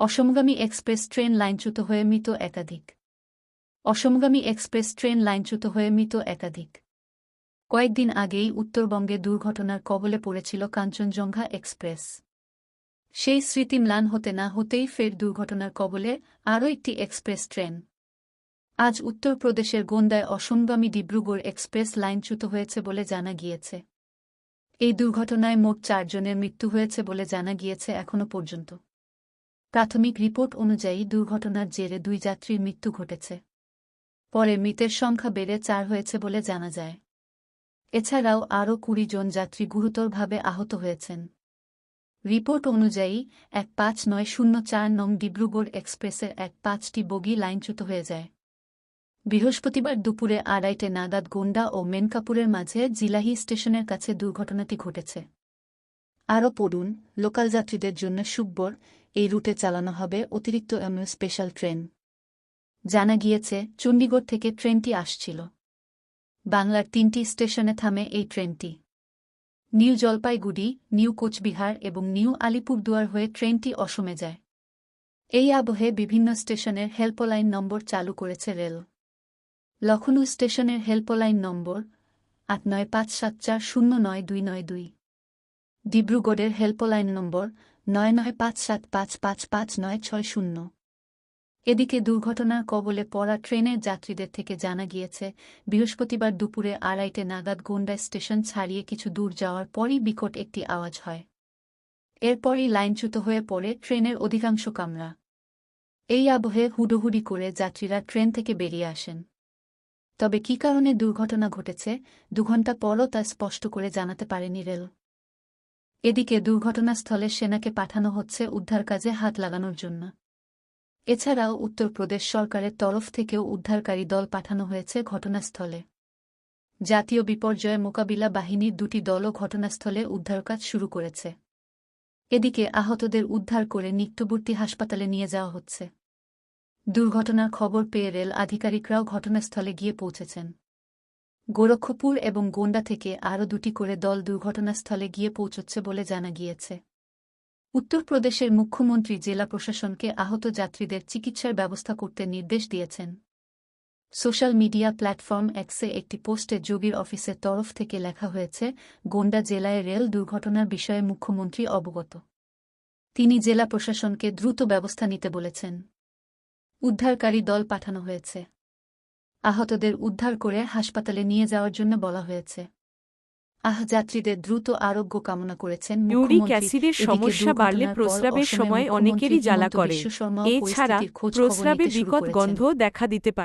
অসমগামী express train লাইনচ্যুত হয়ে মৃত একাধিক। অসমগামী এক্সপ্রেস ট্রেন লাইনচ্যুত হয়ে মৃত একাধিক। কয়েকদিন আগেই উত্তরবঙ্গে দুর্ঘটনার কবলে পড়েছিল কাঞ্চনজঙ্ঘা এক্সপ্রেস। সেই স্মৃতি ম্লান হতে না হতেই ফের দুর্ঘটনার কবলে আরও একটি এক্সপ্রেস ট্রেন। আজ উত্তরপ্রদেশের গোন্দায় অসমগামী ডিব্রুগড় এক্সপ্রেস লাইনচ্যুত হয়েছে বলে জানা গিয়েছে। এই দুর্ঘটনায় মোট চারজনের মৃত্যু হয়েছে বলে জানা গিয়েছে এখনও পর্যন্ত। প্রাথমিক রিপোর্ট অনুযায়ী দুর্ঘটনার জেরে দুই যাত্রীর মৃত্যু ঘটেছে। পরে মৃতের সংখ্যা বেড়ে চার হয়েছে বলে জানা যায়। এছাড়াও আরও কুড়ি জন যাত্রী গুরুতরভাবে আহত হয়েছেন। রিপোর্ট অনুযায়ী এক পাঁচ নয় শূন্য চার নং ডিব্রুগড় এক্সপ্রেসের এক পাঁচটি বগি লাইনচ্যুত হয়ে যায়। বৃহস্পতিবার দুপুরে আড়াইটে নাগাদ গোন্ডা ও মেনকাপুরের মাঝে জিলাহি স্টেশনের কাছে দুর্ঘটনাটি ঘটেছে। আরও পড়ুন, লোকাল যাত্রীদের জন্য সুব্বর এই রুটে চালানো হবে অতিরিক্ত এমএ স্পেশাল ট্রেন। জানা গিয়েছে, চণ্ডীগড় থেকে ট্রেনটি আসছিল। বাংলার তিনটি স্টেশনে থামে এই ট্রেনটি। নিউ জলপাইগুড়ি, নিউ কোচবিহার এবং নিউ আলিপুরদুয়ার হয়ে ট্রেনটি অসমে যায়। এই আবহে বিভিন্ন স্টেশনের হেল্পলাইন নম্বর চালু করেছে রেল। লখনৌ স্টেশনের হেল্পলাইন নম্বর আট নয় পাঁচ সাত চার শূন্য নয় দুই নয় দুই। ডিব্রুগড়ের হেল্পলাইন নম্বর নয় নয় পাঁচ সাত পাঁচ পাঁচ পাঁচ নয় ছয় শূন্য। এদিকে দুর্ঘটনার কবলে পড়া ট্রেনের যাত্রীদের থেকে জানা গিয়েছে, বৃহস্পতিবার দুপুরে আড়াইটে নাগাদ গোন্ডা স্টেশন ছাড়িয়ে কিছু দূর যাওয়ার পরই বিকট একটি আওয়াজ হয়। এরপরই লাইনচ্যুত হয়ে পড়ে ট্রেনের অধিকাংশ কামরা। এই আবহে হুডোহুডি করে যাত্রীরা ট্রেন থেকে বেরিয়ে আসেন। তবে কী কারণে দুর্ঘটনা ঘটেছে, দুঘণ্টা পরও তা স্পষ্ট করে জানাতে পারেনি রেল। এদিকে দুর্ঘটনাস্থলে সেনাকে পাঠানো হচ্ছে উদ্ধার কাজে হাত লাগানোর জন্য। এছাড়াও উত্তরপ্রদেশ সরকারের তরফ থেকেও উদ্ধারকারী দল পাঠানো হয়েছে ঘটনাস্থলে। জাতীয় বিপর্যয় মোকাবিলা বাহিনীর দুটি দলও ঘটনাস্থলে উদ্ধারকাজ শুরু করেছে। এদিকে আহতদের উদ্ধার করে নিত্যবর্তী হাসপাতালে নিয়ে যাওয়া হচ্ছে। দুর্ঘটনার খবর পেয়ে রেল আধিকারিকরাও ঘটনাস্থলে গিয়ে পৌঁছেছেন। গোরক্ষপুর এবং গোন্ডা থেকে আরও দুটি করে দল দুর্ঘটনাস্থলে গিয়ে পৌঁছচ্ছে বলে জানা গিয়েছে। উত্তরপ্রদেশের মুখ্যমন্ত্রী জেলা প্রশাসনকে আহত যাত্রীদের চিকিৎসার ব্যবস্থা করতে নির্দেশ দিয়েছেন। সোশ্যাল মিডিয়া প্ল্যাটফর্ম এক্সে একটি পোস্টে যোগীর অফিসের তরফ থেকে লেখা হয়েছে, গোন্ডা জেলায় রেল দুর্ঘটনার বিষয়ে মুখ্যমন্ত্রী অবগত। তিনি জেলা প্রশাসনকে দ্রুত ব্যবস্থা নিতে বলেছেন। উদ্ধারকারী দল পাঠানো হয়েছে। আহতদের উদ্ধার করে হাসপাতালে নিয়ে যাওয়ার জন্য বলা হয়েছে। আহ যাত্রীদের দ্রুত আরোগ্য কামনা করেছেন ইউরিক অ্যাসিডের সমস্যা বাড়লে প্রস্রাবের সময় অনেকেরই জ্বালা করে। এছাড়া প্রস্রাবে বিকট গন্ধ দেখা দিতে পারে।